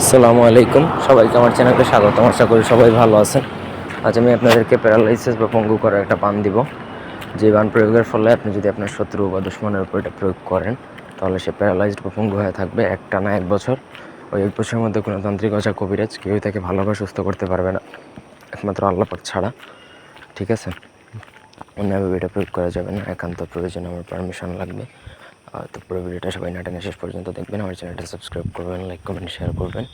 আসসালামু আলাইকুম। সবাইকে আমার চ্যানেলে স্বাগতম আশা করি সবাই ভালো আছেন। আজ আমি আপনাদেরকে প্যারালাইসিস বা পঙ্গু করার একটা বান দিব। যে বান প্রয়োগের ফলে আপনি যদি আপনার শত্রু বা দুশ্মনের উপর এটা প্রয়োগ করেন, তাহলে সে প্যারালাইজড বা পঙ্গু হয়ে থাকবে একটা না এক বছর। ওই এক বছরের মধ্যে কোনো তান্ত্রিক অজা কবিরাজ কেউই তাকে ভালোভাবে সুস্থ করতে পারবে না। একমাত্র আল্লাপাক ছাড়া। ঠিক আছে? অন্যভাবে এটা প্রয়োগ করা যাবে না। একান্ত প্রয়োজন আমার পারমিশন লাগবে। তো পুরো ভিডিওটা সবাই নাটেনে শেষ পর্যন্ত দেখবেন। আমার চ্যানেলটা সাবস্ক্রাইব করবেন লাইক কমেন্ট শেয়ার করবেন।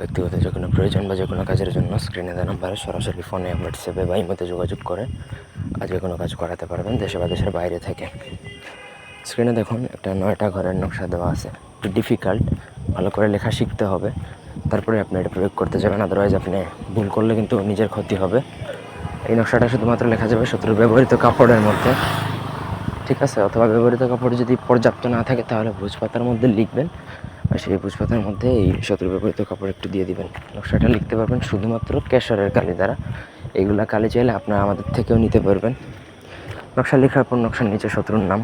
ব্যক্তিগত যে কোনো প্রয়োজন বা যে কোনো কাজের জন্য স্ক্রিনে দেওয়া নাম্বারে সরাসরি ফোনে হোয়াটসঅ্যাপে বা ইমোতে যোগাযোগ করে যে কোনো কাজ করাতে পারবেন দেশে বা দেশের বাইরে থেকে। স্ক্রিনে দেখুন, একটা নয়টা ঘরের নকশা দেওয়া আছে। একটু ডিফিকাল্ট ভালো করে লেখা শিখতে হবে। তারপরে আপনি এটা প্রয়োগ করতে যাবেন আদারওয়াইজ আপনি ভুল করলে কিন্তু নিজের ক্ষতি হবে। এই নকশাটা শুধুমাত্র লেখা যাবে শত্রুর ব্যবহৃত কাপড়ের মধ্যে। ঠিক আছে? অথবা ব্যবহৃত কাপড় যদি পর্যাপ্ত না থাকে, তাহলে ভোজপাতার মধ্যে লিখবেন। আর সেই ভোজপাতার মধ্যে এই শত্রু ব্যবহৃত কাপড় একটু দিয়ে দিবেন। নকশাটা লিখতে পারবেন শুধুমাত্র কেশরের কালি দ্বারা। এইগুলা কালি চাইলে আপনারা আমাদের থেকেও নিতে পারবেন। নকশা লেখার পর নকশার নিচে শত্রুর নাম,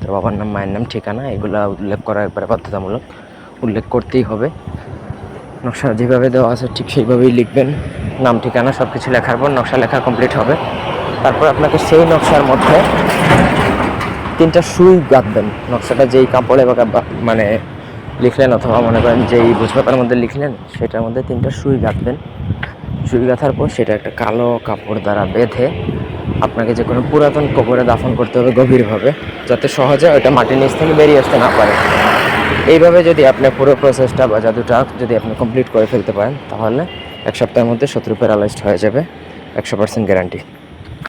তার বাবার নাম, মায়ের নাম, ঠিকানা, এগুলা উল্লেখ করা একবারে বাধ্যতামূলক। উল্লেখ করতেই হবে। নকশা যেভাবে দেওয়া আছে ঠিক সেইভাবেই লিখবেন। নাম, ঠিকানা সব কিছু লেখার পর নকশা লেখা কমপ্লিট হবে। তারপর আপনাকে সেই নকশার মধ্যে তিনটা সুই গাঁথবেন নকশাটা যেই কাপড়ে বা মানে লিখলেন অথবা মনে করেন যেই ভোজপাতার মধ্যে লিখলেন, সেটার মধ্যে তিনটা সুই গাঁথবেন সুই গাঁথার পর সেটা একটা কালো কাপড় দ্বারা বেঁধে আপনাকে যে কোনো পুরাতন কবরে দাফন করতে হবে গভীরভাবে, যাতে সহজে ওইটা মাটির নিচ থেকে বেরিয়ে আসতে না পারে। এইভাবে যদি আপনি পুরো প্রসেসটা বা জাদুটা যদি আপনি কমপ্লিট করে ফেলতে পারেন, তাহলে এক সপ্তাহের মধ্যে শত্রু প্যারালাইজড হয়ে যাবে। একশো পার্সেন্ট গ্যারান্টি